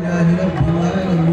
അനുഗ്രഹം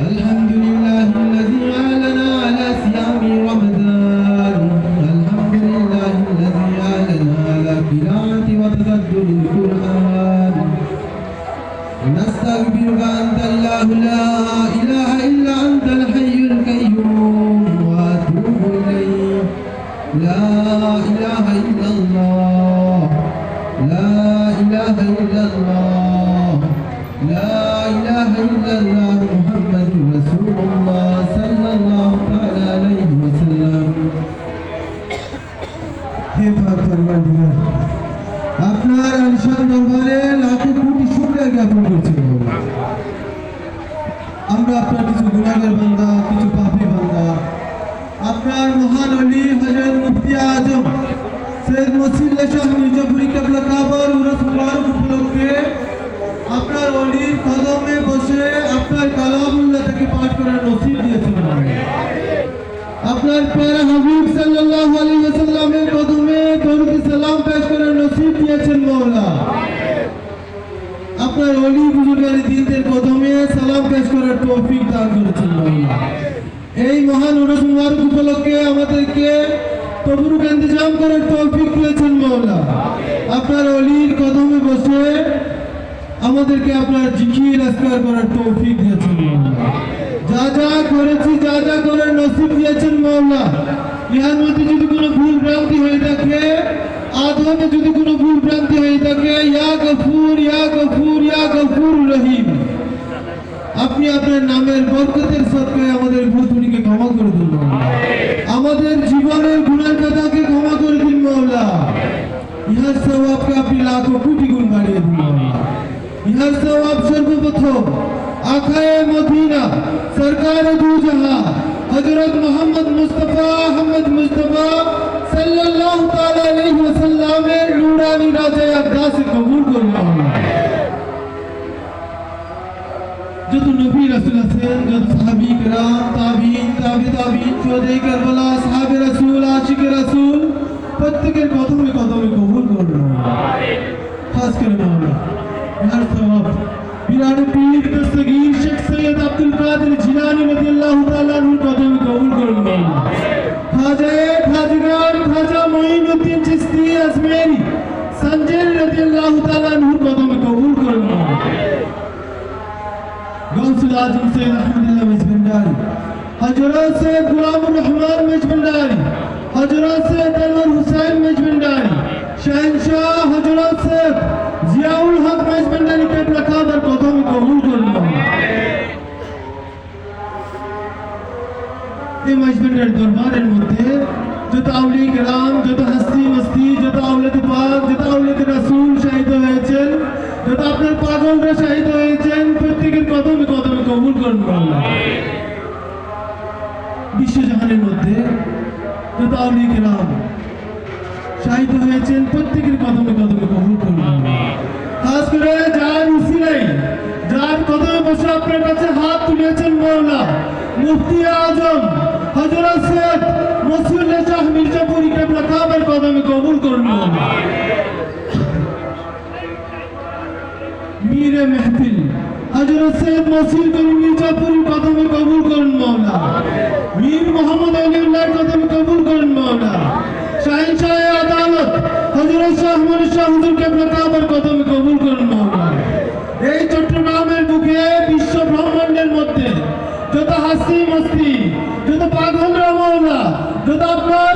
الحمد لله الذي أعلن على صيام رمضان. الحمد لله الذي أعلن على قراءة وتدبر القرآن. نستغفرك أنت الله لا إله إلا أنت الحي القيوم. وأتوب إليك. لا إله দরবারে লাখো কোটি শুকরিয়া জ্ঞাপন করছি আমরা আপনার কিছু গুণাগার বান্দা কিছু পাপী বান্দা আপনার মহান অলি মুফতি আজম মির্জাপুরি কাবার উরস মুবারক উপলক্ষে আপনার অলির কদমে বসে আপনার কালামুল্লাহ থেকে পাঠ করার নসিব দিয়েছেন আপনার প্যারা হাবিব সাল্লাল্লাহু আলাইহি কদমে দরুদ সালাম পেশ করার নসিব দিয়েছেন মাওলা আপনার অলি বুজুর্গের দিনদের কদমে সালাম পেশ করার তৌফিক দান করেছেন এই মহান মুবারক উপলক্ষে আমাদেরকে তবরুক ইন্তজাম করার তৌফিক দিয়েছেন মাওলা আপনার অলির কদমে বসে আমাদেরকে আপনার জিকির আজকার করার তৌফিক দিয়েছেন যা যা করেছি, যা যা করার নসিব দিয়েছেন মাওলা ইহার মধ্যে যদি কোনো ভুল ভ্রান্তি হয়ে থাকে আদমে যদি কোনো ভুল ভ্রান্তি হয়ে থাকে আপনি আপনার নামের বরকতের সদকায় আমাদের ভুল ক্ষমা করে দিন আমাদের জীবনের গুণের কথাকে ক্ষমা করে দিন মাওলা ইহার সওয়াবকে আপনি লাখো কোটি গুণ বাড়িয়ে দিন ইহার সওয়াব সর্বপ্রথম আখায়ে মদিনা, সরকার দু জাহাं হযরত মোহাম্মদ মুস্তাফা, আহমদ মুস্তাফা সাল্লাল্লাহু তাআলা আলাইহি ওয়াসাল্লামের নূরানি রাজে আকদাস কবুল করব যত নবী রাসূল আছেন যত সাহাবী کرام তাবেঈন তাবে তাবেঈন চৌধুরী কারবালা সাহাবে রাসূল আশিক রাসূল প্রত্যেকের কদমে কদমে কবুল করব আমিন খাস করে মাওলানা हर সওয়াব বিরাট পীর Dastagir Sheikh Syed Abdul Qadir Jilani রাদিয়াল্লাহু তাআলা कदम कबूल कर हज़रत से गुलामान मेजबंडारी हज़रत से तनवर हुसैन मेजबंडारी शहनशाह हज़रत से जियाउल हक मेजबंडारी के प्रकार कदम कबूल कर मेजबंडारी दरबार শহীদ হয়েছেন প্রত্যেকের কদমে কদমে কবুল করুন। খাস করে যার উসিলাই। যার কদমে বসে আপনার কাছে হাত তুলেছেন মৌলা মুফতি আজম হজরত সৈয়দ মসিউল্লাহ শাহ মির্জাপুরি কেবলা কাবার কদমে কবুল করুন। মীরে মেহফিল হজরত সৈয়দ মসির করিম মির্জাপুরি কদমে কবুল করুন মৌলা। মীর মোহাম্মদ আলিউল্লাহর কদমে কবুল করুন আদালত হজরত শাহ মনির শাহ হুজুর কদমে কবুল করুন এই চট্টগ্রামের বুকে বিশ্ব ব্রহ্মাণ্ডের মধ্যে যত হাসি মস্তি, যত পাগলরা মৌলা যত আপনার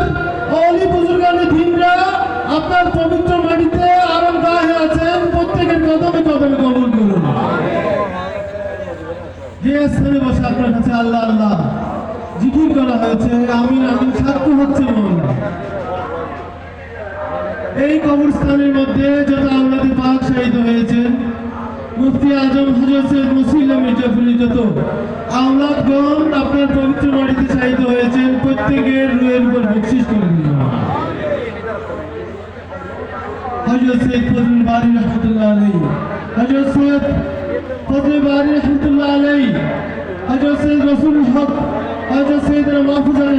অলি বুজুর্গানে দিনরা আপনার পবিত্র মাটিতে আরাম গাহে আছেন, প্রত্যেকের কদমে কদমে কবুল করুন যে স্থানে আল্লাহ আল্লাহ জিকির করা হয়েছে, আমিন আমিন সাক্ষ্য হচ্ছে মৌলা এই কবরস্থানের মধ্যে যত আওলাদে পাক শাহিদ হয়েছেন মুফতি আজম হজরত সৈয়দ মুসিল্লা মির্জাফুলি যত আওলাদগণ আপনার পবিত্র বাড়িতে শাহিদ হয়েছেন প্রত্যেকের রুয়ের উপর বকশিস করে দিন। হজরত সৈয়দ ফজল বারি রহমতুল্লাহ আলাই হজরত সৈয়দ ফজল বারি রহমতুল্লাহ আলাই হজরত সৈয়দ রসুল হক, হজরত সৈয়দ মাহফুজ আল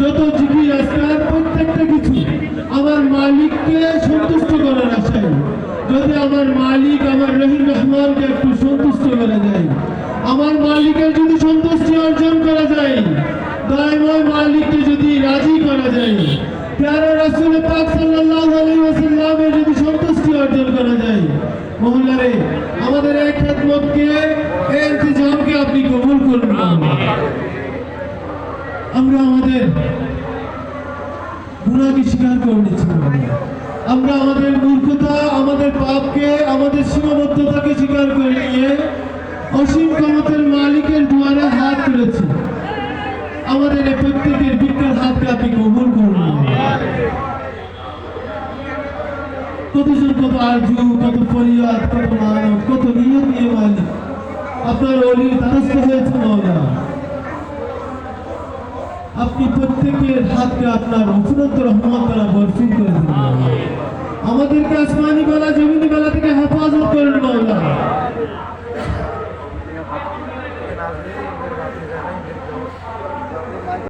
যত জিকির আজকাল প্রত্যেকটা কিছু আমার মালিককে সন্তুষ্ট করার আশায়। যদি আমার মালিক আমার রহিম রহমানকে একটু সন্তুষ্ট করা যায় আমার মালিকের যদি সন্তুষ্টি অর্জন করা যায়, দয়াময় মালিককে যদি রাজি করা যায়, প্যারা রাসূল পাক সাল্লাল্লাহু আলাইহি ওয়াসাল্লামের যদি সন্তুষ্টি অর্জন করা যায় মহল্লারে আমাদের এই খেদমতকে এই ইন্তজামকে আপনি কবুল করুন আমরা আমাদের গুণাকে স্বীকার করে নিচ্ছি মহল্লা। আমরা আমাদের মূর্খতা, আমাদের পাপকে, আমাদের সীমাবদ্ধতাকে স্বীকার করে নিয়ে অসীম ক্ষমতার মালিকের দুয়ারে হাত তুলেছি। আমাদের প্রত্যেকের ভিক্ষার হাতকে আপনি কবুল করুন কতজন কত আরজু, কত ফরিয়াদ, কত মানব, কত নিয়ত নিয়ে মালিক আপনার অলির দ্বারস্থ হয়েছে মাওলা আপনি প্রত্যেকের হাতকে আপনার অফুরন্ত রহমত দ্বারা বরফিন করে দিন। আমাদেরকে আসমানি বেলা জমিনি বেলা থেকে হেফাজত করেন মাওলা